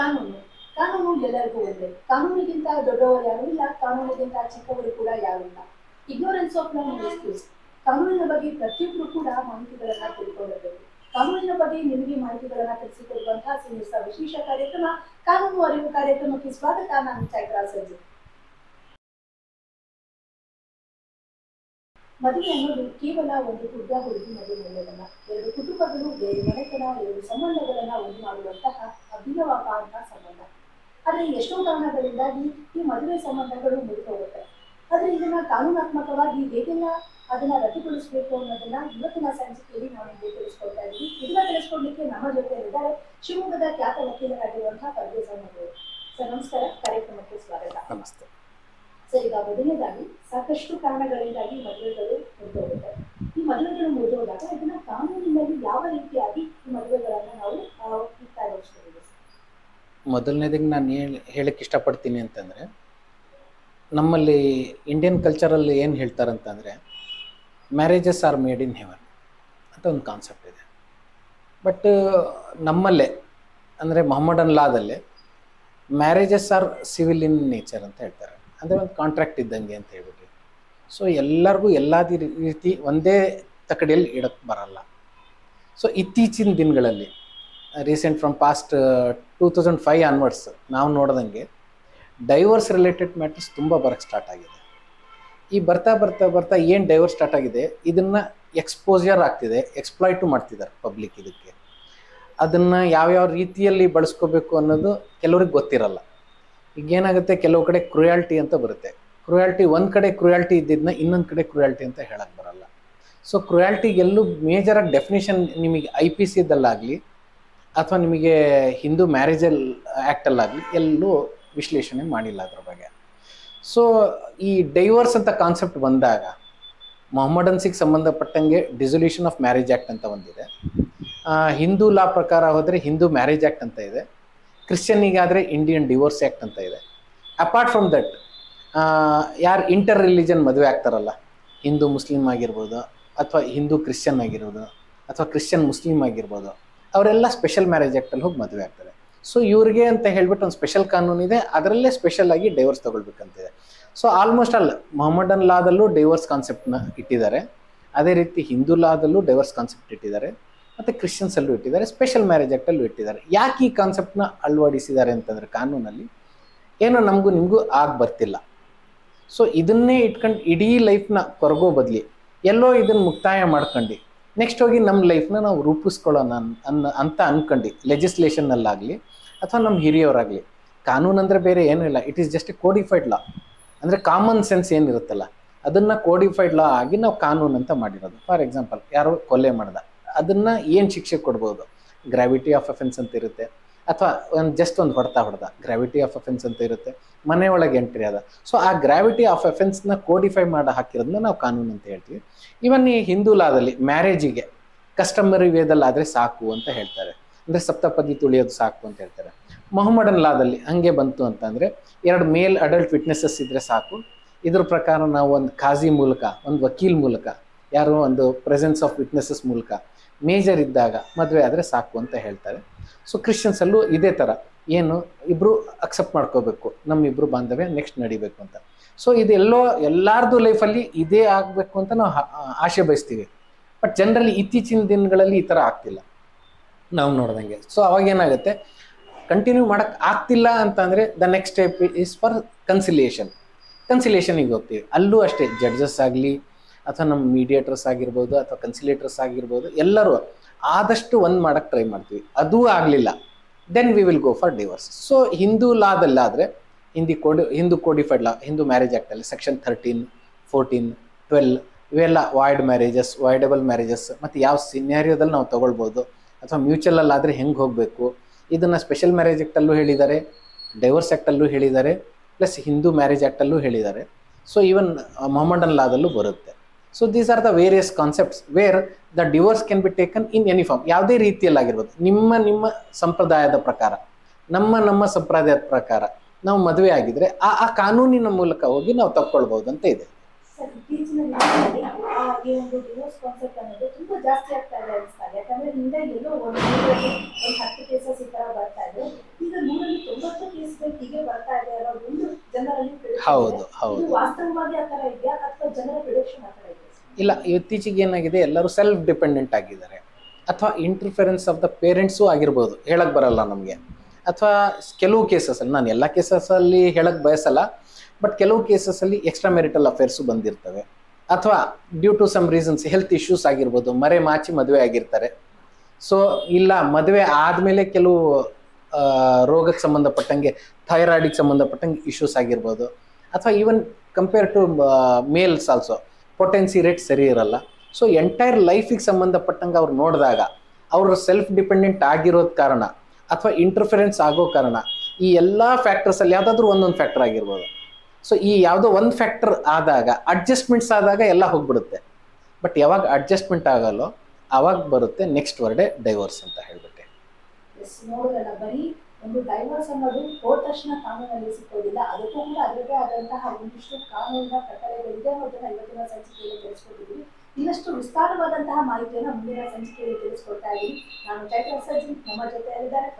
ಕಾನೂನು. ಕಾನೂನು ಎಲ್ಲರಿಗೂ ಒಂದೇ. ಕಾನೂನಿಗಿಂತ ದೊಡ್ಡವರು ಯಾರು ಇಲ್ಲ, ಕಾನೂನಿಗಿಂತ ಚಿಕ್ಕವರು ಕೂಡ ಯಾರು ಇಲ್ಲ. ಇಗ್ನೋರೆನ್ಸ್ ಆಫ್ ಲಾ ಎಕ್ಸ್ಕ್ಯೂಸ್ ಕಾನೂನಿನ ಬಗ್ಗೆ ಪ್ರತಿಯೊಬ್ಬರು ಕೂಡ ಮಾಹಿತಿಗಳನ್ನ ತಿಳ್ಕೊಂಡಿರಬೇಕು. ಕಾನೂನಿನ ಬಗ್ಗೆ ನಿಮಗೆ ಮಾಹಿತಿಗಳನ್ನ ತಿಳಿಸಿಕೊಡುವಂತಹ ಸಿನಿಸ ವಿಶೇಷ ಕಾರ್ಯಕ್ರಮ, ಕಾನೂನು ಅರಿವು ಕಾರ್ಯಕ್ರಮಕ್ಕೆ ಸ್ವಾಗತ. ನಾನು ಚೈತ್ರಾ ಮದುವೆ ಅನ್ನೋದು ಕೇವಲ ಒಂದು ಹುಡುಗ ಹುಡುಗಿ ಮದುವೆ ನಡೆಯೋದಲ್ಲ ಎರಡು ಕುಟುಂಬಗಳು ಎರಡು ಮನೆತನ ಎರಡು ಸಂಬಂಧಗಳನ್ನ ಒಂದು ಮಾಡುವಂತಹ ಅಭಿನವವಾದಂತಹ ಸಂಬಂಧ ಆದ್ರೆ ಎಷ್ಟೋ ಕಾರಣಗಳಿಂದಾಗಿ ಈ ಮದುವೆ ಸಂಬಂಧಗಳು ಮುಗಿದೋಗುತ್ತೆ ಆದ್ರೆ ಇದನ್ನ ಕಾನೂನಾತ್ಮಕವಾಗಿ ಹೇಗೆಲ್ಲ ಅದನ್ನ ರದ್ದುಗೊಳಿಸಬೇಕು ಅನ್ನೋದನ್ನ ಇವತ್ತಿನ ಸಂಚಿಕೆಯಲ್ಲಿ ನಾವು ನಿಮಗೆ ತಿಳಿಸ್ಕೊಳ್ತಾ ಇದ್ದೀವಿ. ಇದನ್ನ ತಿಳಿಸ್ಕೊಡ್ಲಿಕ್ಕೆ ನಮ್ಮ ಜೊತೆ ಇದ್ದಾರೆ ಶಿವಮೊಗ್ಗದ ಖ್ಯಾತ ವಕೀಲರಾಗಿರುವಂತಹ ಪರ್ವೇಜ್ ಅವರು. ಸರ್ ನಮಸ್ಕಾರ. ಕಾರ್ಯಕ್ರಮಕ್ಕೆ ಸ್ವಾಗತ. ನಮಸ್ತೆ. ಸರ್ ಈಗ ಮೊದಲನೇದಾಗಿ ಸಾಕಷ್ಟು ಕಾರಣಗಳಿಂದಾಗಿ ಮದುವೆಗಳು ಮುಂದೋಗುತ್ತೆ ಈ ಮದುವೆಗಳು ಮುಂದೋದಾಗ ಇದನ್ನ ಕಾನೂನಿನಲ್ಲಿ ಯಾವ ರೀತಿಯಾಗಿ ಈ ಮದುವೆಗಳನ್ನ ನಾವು ಆ, ಮುಕ್ತಾಯಗೊಳಿಸ್ಬೋದು ಮೊದಲನೇದಾಗಿ ನಾನು ಹೇಳಿ ಹೇಳಕ್ಕೆ ಇಷ್ಟಪಡ್ತೀನಿ ಅಂತಂದರೆ ನಮ್ಮಲ್ಲಿ ಇಂಡಿಯನ್ ಕಲ್ಚರಲ್ಲಿ ಏನು ಹೇಳ್ತಾರಂತಂದರೆ marriages are made in heaven ಅಂತ ಒಂದು ಕಾನ್ಸೆಪ್ಟ್ ಇದೆ. ಬಟ್ ನಮ್ಮಲ್ಲೇ, ಅಂದರೆ Mohammedan ಲಾದಲ್ಲಿ marriages are civil in nature ಅಂತ ಹೇಳ್ತಾರೆ. ಅಂದರೆ ಒಂದು ಕಾಂಟ್ರಾಕ್ಟ್ ಇದ್ದಂಗೆ ಅಂತ ಹೇಳ್ಬಿಟ್ಟು ಸೊ ಎಲ್ಲರಿಗೂ ಎಲ್ಲ ರೀತಿ ಒಂದೇ ತಕಡಿಯಲ್ಲಿ ಇಡಕ್ಕೆ ಬರಲ್ಲ. ಸೊ ಇತ್ತೀಚಿನ ದಿನಗಳಲ್ಲಿ recent from past two thousand five onwards ನಾವು ನೋಡ್ದಂಗೆ ಡೈವರ್ಸ್ ರಿಲೇಟೆಡ್ ಮ್ಯಾಟರ್ಸ್ ತುಂಬ ಬರೋಕ್ಕೆ ಸ್ಟಾರ್ಟ್ ಆಗಿದೆ. ಈ ಬರ್ತಾ ಬರ್ತಾ ಬರ್ತಾ ಏನು ಡೈವರ್ಸ್ ಸ್ಟಾರ್ಟ್ ಆಗಿದೆ? ಇದನ್ನು ಎಕ್ಸ್ಪೋಜರ್ ಆಗ್ತಿದೆ ಎಕ್ಸ್ಪ್ಲಾಯ್ಟು ಮಾಡ್ತಿದ್ದಾರೆ ಪಬ್ಲಿಕ್ ಇದಕ್ಕೆ. ಅದನ್ನು ಯಾವ್ಯಾವ ರೀತಿಯಲ್ಲಿ ಬಳಸ್ಕೋಬೇಕು ಅನ್ನೋದು ಕೆಲವ್ರಿಗೆ ಗೊತ್ತಿರಲ್ಲ. ಈಗ ಏನಾಗುತ್ತೆ ಕೆಲವು ಕಡೆ ಕ್ರುಯಾಲ್ಟಿ ಅಂತ ಬರುತ್ತೆ. ಕ್ರುಯಾಲ್ಟಿ ಒಂದು ಕಡೆ ಕ್ರುಯಾಲ್ಟಿ ಇದ್ದಿದ್ದನ್ನ ಇನ್ನೊಂದು ಕಡೆ ಕ್ರುಯಾಲ್ಟಿ ಅಂತ ಹೇಳಕ್ಕೆ ಬರಲ್ಲ. ಸೊ ಕ್ರುಯಾಲ್ಟಿಗೆ ಎಲ್ಲೂ ಮೇಜರಾಗಿ ಡೆಫಿನೇಷನ್ ನಿಮಗೆ ಐ ಪಿ ಸಿದಲ್ಲಾಗಲಿ ಅಥವಾ ನಿಮಗೆ ಹಿಂದೂ ಮ್ಯಾರೇಜಲ್ ಆ್ಯಕ್ಟಲ್ಲಾಗಲಿ ಎಲ್ಲೂ ವಿಶ್ಲೇಷಣೆ ಮಾಡಿಲ್ಲ ಅದ್ರ ಬಗ್ಗೆ. ಸೊ ಈ ಡೈವರ್ಸ್ ಅಂತ ಕಾನ್ಸೆಪ್ಟ್ ಬಂದಾಗ ಮೊಹಮ್ಮದನ್ಸಿಗೆ ಸಂಬಂಧಪಟ್ಟಂಗೆ ಡಿಸೊಲ್ಯೂಷನ್ ಆಫ್ ಮ್ಯಾರೇಜ್ ಆ್ಯಕ್ಟ್ ಅಂತ ಒಂದಿದೆ. ಹಿಂದೂ ಲಾ ಪ್ರಕಾರ ಹೋದರೆ ಹಿಂದೂ ಮ್ಯಾರೇಜ್ ಆ್ಯಕ್ಟ್ ಅಂತ ಇದೆ. ಕ್ರಿಶ್ಚಿಯನ್ನಿಗಾದರೆ ಇಂಡಿಯನ್ ಡಿವೋರ್ಸ್ ಆ್ಯಕ್ಟ್ ಅಂತ ಇದೆ. ಅಪಾರ್ಟ್ ಫ್ರಮ್ ದಟ್ ಯಾರು ಇಂಟರ್ ರಿಲಿಜನ್ ಮದುವೆ ಆಗ್ತಾರಲ್ಲ, ಹಿಂದೂ ಮುಸ್ಲಿಂ ಆಗಿರ್ಬೋದು ಅಥವಾ ಹಿಂದೂ ಕ್ರಿಶ್ಚಿಯನ್ ಆಗಿರ್ಬೋದು ಅಥವಾ ಕ್ರಿಶ್ಚಿಯನ್ ಮುಸ್ಲಿಂ ಆಗಿರ್ಬೋದು, ಅವರೆಲ್ಲ ಸ್ಪೆಷಲ್ ಮ್ಯಾರೇಜ್ ಆ್ಯಕ್ಟಲ್ಲಿ ಹೋಗಿ ಮದುವೆ ಆಗ್ತಾರೆ. ಸೊ ಇವ್ರಿಗೆ ಅಂತ ಹೇಳ್ಬಿಟ್ಟು ಒಂದು ಸ್ಪೆಷಲ್ ಕಾನೂನು ಇದೆ. ಅದರಲ್ಲೇ ಸ್ಪೆಷಲ್ ಆಗಿ ಡೈವರ್ಸ್ ತಗೊಳ್ಬೇಕಂತಿದೆ. ಸೊ ಆಲ್ಮೋಸ್ಟ್ ಆಲ್ ಮೊಹಮ್ಮಡನ್ ಲಾದಲ್ಲೂ ಡೈವರ್ಸ್ ಕಾನ್ಸೆಪ್ಟ್ನ ಇಟ್ಟಿದ್ದಾರೆ. ಅದೇ ರೀತಿ ಹಿಂದೂ ಲಾದಲ್ಲೂ ಡೈವರ್ಸ್ ಕಾನ್ಸೆಪ್ಟ್ ಇಟ್ಟಿದ್ದಾರೆ. ಮತ್ತು ಕ್ರಿಶ್ಚಿಯನ್ಸಲ್ಲೂ ಇಟ್ಟಿದ್ದಾರೆ. ಸ್ಪೆಷಲ್ ಮ್ಯಾರೇಜ್ ಆ್ಯಕ್ಟಲ್ಲೂ ಇಟ್ಟಿದ್ದಾರೆ. ಯಾಕೆ ಈ ಕಾನ್ಸೆಪ್ಟ್ನ ಅಳವಡಿಸಿದ್ದಾರೆ ಅಂತಂದ್ರೆ ಕಾನೂನಲ್ಲಿ? ಏನೋ ನಮಗೂ ನಿಮಗೂ ಆಗ ಬರ್ತಿಲ್ಲ. ಸೊ ಇದನ್ನೇ ಇಟ್ಕೊಂಡು ಇಡೀ ಲೈಫ್ನ ಕೊರಗೋ ಬದಲಿ ಎಲ್ಲೋ ಇದನ್ನು ಮುಕ್ತಾಯ ಮಾಡ್ಕೊಂಡು. ನೆಕ್ಸ್ಟ್ ಹೋಗಿ ನಮ್ಮ ಲೈಫ್ನ ನಾವು ರೂಪಿಸ್ಕೊಳ್ಳೋಣ ಅನ್- ಅನ್ನ ಅಂತ ಅನ್ಕೊಂಡು. ಲೆಜಿಸ್ಲೇಷನ್ನಲ್ಲಾಗಲಿ ಅಥವಾ ನಮ್ಮ ಹಿರಿಯವರಾಗಲಿ. ಕಾನೂನು ಅಂದರೆ ಬೇರೆ ಏನೂ ಇಲ್ಲ. It is just codified law ಅಂದರೆ ಕಾಮನ್ ಸೆನ್ಸ್ ಏನಿರುತ್ತಲ್ಲ, ಅದನ್ನು ಕೋಡಿಫೈಡ್ ಲಾ ಆಗಿ ನಾವು ಕಾನೂನು ಅಂತ ಮಾಡಿರೋದು. ಫಾರ್ ಎಕ್ಸಾಂಪಲ್ ಯಾರೋ ಕೊಲೆ ಮಾಡ್ದ. ಅದನ್ನು ಏನು ಶಿಕ್ಷೆ ಕೊಡ್ಬೋದು? ಗ್ರಾವಿಟಿ ಆಫ್ ಅಫೆನ್ಸ್ ಅಂತ ಇರುತ್ತೆ. ಅಥವಾ ಒಂದು ಜಸ್ಟ್ ಒಂದು ಹೊಡೆತ ಹೊಡೆದ. ಗ್ರಾವಿಟಿ ಆಫ್ ಅಫೆನ್ಸ್ ಅಂತ ಇರುತ್ತೆ. ಮನೆಯೊಳಗೆ ಎಂಟ್ರಿ ಅದ ಸೊ ಆ ಗ್ರಾವಿಟಿ ಆಫ್ ಅಫೆನ್ಸ್ನ ಕೋಡಿಫೈ ಮಾಡಿ ಹಾಕಿರೋದನ್ನ ನಾವು ಕಾನೂನು ಅಂತ ಹೇಳ್ತೀವಿ. ಇವನ್ ಈ ಹಿಂದೂ ಲಾದಲ್ಲಿ ಮ್ಯಾರೇಜಿಗೆ ಕಸ್ಟಮರಿ ವೇದಲ್ಲಿ ಆದರೆ ಸಾಕು ಅಂತ ಹೇಳ್ತಾರೆ. ಅಂದರೆ ಸಪ್ತಪದಿ ತುಳಿಯೋದು ಸಾಕು ಅಂತ ಹೇಳ್ತಾರೆ. ಮೊಹಮ್ಮಡನ್ ಲಾದಲ್ಲಿ ಹಂಗೆ ಬಂತು ಅಂತಂದರೆ ಎರಡು ಮೇಲ್ ಅಡಲ್ಟ್ ವಿಟ್ನೆಸಸ್ ಇದ್ದರೆ ಸಾಕು. ಇದ್ರ ಪ್ರಕಾರ ನಾವು ಒಂದು ಖಾಜಿ ಮೂಲಕ, ಒಂದು ವಕೀಲ್ ಮೂಲಕ, ಯಾರೋ ಒಂದು ಪ್ರೆಸೆನ್ಸ್ ಆಫ್ ವಿಟ್ನೆಸಸ್ ಮೂಲಕ ಮೇಜರ್ ಇದ್ದಾಗ ಮದುವೆ ಆದರೆ ಸಾಕು ಅಂತ ಹೇಳ್ತಾರೆ. ಸೊ ಕ್ರಿಶ್ಚಿಯನ್ಸಲ್ಲೂ ಇದೇ ಥರ ಏನು? ಇಬ್ಬರು ಅಕ್ಸೆಪ್ಟ್ ಮಾಡ್ಕೋಬೇಕು. ನಮ್ಮಿಬ್ಬರು ಬಾಂಧವ್ಯ ನೆಕ್ಸ್ಟ್ ನಡಿಬೇಕು ಅಂತ. ಸೊ ಇದೆಲ್ಲೋ ಎಲ್ಲಾರ್ದು ಲೈಫಲ್ಲಿ ಇದೇ ಆಗಬೇಕು ಅಂತ ನಾವು ಆಶೆ ಬಯಸ್ತೀವಿ. ಬಟ್ ಜನರಲ್ಲಿ ಇತ್ತೀಚಿನ ದಿನಗಳಲ್ಲಿ ಈ ಥರ ಆಗ್ತಿಲ್ಲ. ನಾವು ನೋಡ್ದಂಗೆ. ಸೊ ಅವಾಗ ಏನಾಗುತ್ತೆ? ಕಂಟಿನ್ಯೂ ಮಾಡೋಕ್ಕೆ ಆಗ್ತಿಲ್ಲ ಅಂತಂದರೆ the next step is for conciliation ಕನ್ಸಿಲೇಷನಿಗೆ ಹೋಗ್ತೀವಿ. ಅಲ್ಲೂ ಅಷ್ಟೇ ಜಡ್ಜಸ್ ಆಗಲಿ, ಅಥವಾ ನಮ್ಮ ಮೀಡಿಯೇಟರ್ಸ್ ಆಗಿರ್ಬೋದು, ಅಥವಾ ಕನ್ಸಿಲೇಟರ್ಸ್ ಆಗಿರ್ಬೋದು, ಎಲ್ಲರೂ. ಆದಷ್ಟು ಒಂದು ಮಾಡೋಕ್ಕೆ ಟ್ರೈ ಮಾಡ್ತೀವಿ. ಅದೂ ಆಗಲಿಲ್ಲ. Then we will go for divorce so Hindu ಲಾದಲ್ಲಾದರೆ Hindi Kodi, Hindu codified law Hindu marriage ಆ್ಯಕ್ಟಲ್ಲಿ section thirteen fourteen twelve ಇವೆಲ್ಲ ವಾಯ್ಡ್ ಮ್ಯಾರೇಜಸ್ ವಾಯ್ಡಬಲ್ ಮ್ಯಾರೇಜಸ್ ಮತ್ತು ಯಾವ ಸಿನ್ಯಾರಿಯೋದಲ್ಲಿ ನಾವು ತೊಗೊಳ್ಬೋದು, ಅಥವಾ ಮ್ಯೂಚುವಲ್ ಆದರೆ ಹೆಂಗೆ ಹೋಗಬೇಕು, ಇದನ್ನು ಸ್ಪೆಷಲ್ ಮ್ಯಾರೇಜ್ ಆ್ಯಕ್ಟಲ್ಲೂ ಹೇಳಿದ್ದಾರೆ ಡೈವರ್ಸ್ ಆ್ಯಕ್ಟಲ್ಲೂ ಹೇಳಿದ್ದಾರೆ ಪ್ಲಸ್ ಹಿಂದೂ ಮ್ಯಾರೇಜ್ ಆ್ಯಕ್ಟಲ್ಲೂ ಹೇಳಿದ್ದಾರೆ. ಸೊ ಈವನ್ ಮೊಹಮ್ಮಡನ್ ಲಾದಲ್ಲೂ ಬರುತ್ತೆ. So these are the various concepts where the divorce can be taken in any form ಯಾವುದೇ ರೀತಿಯಲ್ಲಾಗಿರ್ಬೋದು. ನಿಮ್ಮ ನಿಮ್ಮ ಸಂಪ್ರದಾಯದ ಪ್ರಕಾರ ನಮ್ಮ ನಮ್ಮ ಸಂಪ್ರದಾಯದ ಪ್ರಕಾರ ನಾವು ಮದುವೆ ಆಗಿದ್ರೆ ಆ ಆ ಕಾನೂನಿನ ಮೂಲಕ ಹೋಗಿ ನಾವು ತಕ್ಕೊಳ್ಬಹುದು ಅಂತ ಇದೆ ಹೌದು ಹೌದು ಇಲ್ಲ, ಇತ್ತೀಚೆಗೆ ಏನಾಗಿದೆ, ಎಲ್ಲರೂ ಸೆಲ್ಫ್ ಡಿಪೆಂಡೆಂಟ್ ಆಗಿದ್ದಾರೆ. ಅಥವಾ ಇಂಟರ್ಫೆರೆನ್ಸ್ ಆಫ್ ದ ಪೇರೆಂಟ್ಸು ಆಗಿರ್ಬೋದು ಹೇಳಕ್ಕೆ ಬರಲ್ಲ ನಮಗೆ. ಅಥವಾ ಕೆಲವು ಕೇಸಸಲ್ಲಿ ನಾನು ಎಲ್ಲ ಕೇಸಸಲ್ಲಿ ಹೇಳಕ್ಕೆ ಬಯಸಲ್ಲ ಬಟ್ ಕೆಲವು ಕೇಸಸಲ್ಲಿ ಎಕ್ಸ್ಟ್ರಾ ಮೆರಿಟಲ್ ಅಫೇರ್ಸು ಬಂದಿರ್ತವೆ. ಅಥವಾ due to some reasons health issues ಆಗಿರ್ಬೋದು, ಮರೆ ಮಾಚಿ ಮದುವೆ ಆಗಿರ್ತಾರೆ. ಸೊ ಇಲ್ಲ, ಮದುವೆ ಆದಮೇಲೆ ಕೆಲವು ರೋಗಕ್ಕೆ ಸಂಬಂಧಪಟ್ಟಂಗೆ ಥೈರಾಯ್ಡಿಗೆ ಸಂಬಂಧಪಟ್ಟಂಗೆ ಇಶ್ಯೂಸ್ ಆಗಿರ್ಬೋದು. ಅಥವಾ even compare to males also potency rate ಸರಿ ಇರಲ್ಲ. ಸೊ ಎಂಟೈರ್ ಲೈಫಿಗೆ ಸಂಬಂಧಪಟ್ಟಂಗೆ ಅವ್ರು ನೋಡಿದಾಗ ಅವರು ಸೆಲ್ಫ್ ಡಿಪೆಂಡೆಂಟ್ ಆಗಿರೋದು ಕಾರಣ ಅಥವಾ ಇಂಟರ್ಫೆರೆನ್ಸ್ ಆಗೋ ಕಾರಣ ಈ ಎಲ್ಲ ಫ್ಯಾಕ್ಟರ್ಸಲ್ಲಿ ಯಾವುದಾದ್ರೂ ಒಂದೊಂದು ಫ್ಯಾಕ್ಟರ್ ಆಗಿರ್ಬೋದು. ಸೊ ಈ ಯಾವುದೋ ಒಂದು ಫ್ಯಾಕ್ಟರ್ ಆದಾಗ ಅಡ್ಜಸ್ಟ್ಮೆಂಟ್ಸ್ ಆದಾಗ ಎಲ್ಲ ಹೋಗ್ಬಿಡುತ್ತೆ. ಬಟ್ ಯಾವಾಗ ಅಡ್ಜಸ್ಟ್ಮೆಂಟ್ ಆಗಲ್ಲೋ ಅವಾಗ ಬರುತ್ತೆ ನೆಕ್ಸ್ಟ್ ವರ್ಡೆ ಡೈವರ್ಸ್ ಅಂತ ಹೇಳ್ಬಿಟ್ಟೆ. ಒಂದು ಡೈವರ್ಸ್ ಅನ್ನೋದು ಹೋದ ತಕ್ಷಣ ಕಾನೂನಲ್ಲಿ ಸಿಕ್ಕೋದಿಲ್ಲ ಅದಕ್ಕೂ ಕೂಡ ಅದರದೇ ಆದಂತಹ ಒಂದಿಷ್ಟು ಕಾನೂನಿನ ಪ್ರಕಾರಗಳಿದೆ ಅನ್ನೋದನ್ನ ಇವತ್ತಿನ ಸಂಚಿಕೆಯಲ್ಲಿ ತಿಳಿಸ್ಕೊಟ್ಟಿದ್ದೀವಿ ವಿಸ್ತಾರವಾದಂತಹ ಮಾಹಿತಿಯನ್ನು ಮುಂದಿನ ಸಂಚಿಕೆಯಲ್ಲಿ ತಿಳಿಸ್ಕೊಡ್ತಾ ಇದ್ದೀನಿ. ನಾನು ಚೈತ್ರ ಸರ್ಜನ್ ನಮ್ಮ ಜೊತೆ ಇದ್ದಾರೆ